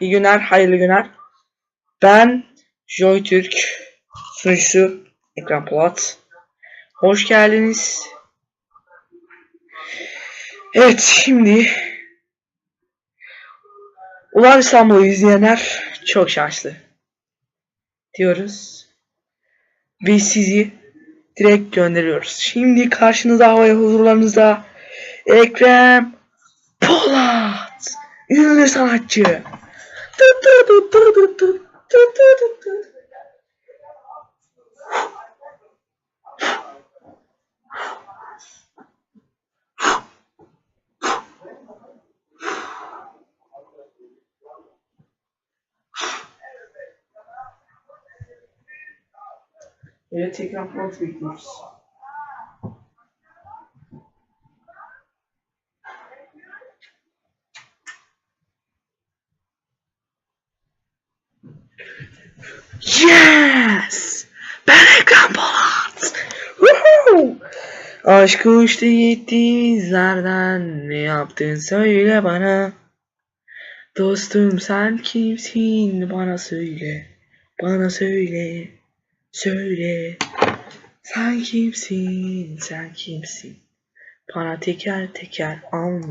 İyi günler, hayırlı günler. Ben Joy Türk, sunucusu Ekran Polat. Hoş geldiniz. Evet, şimdi Ulan İstanbul'u izleyenler çok şanslı diyoruz. Ve sizi direkt gönderiyoruz. Şimdi karşınızda ve huzurlarınızda Ekrem Polat, ünlü sanatçı. ele tem que aproveitar. Yes! Ben Ekrem Polat! Woohoo! Aşk uçtu gitti izlerden ne yaptın söyle bana. Dostum sen kimsin? Bana söyle. Bana söyle. Söyle. Sen kimsin? Sen kimsin? Bana teker teker anla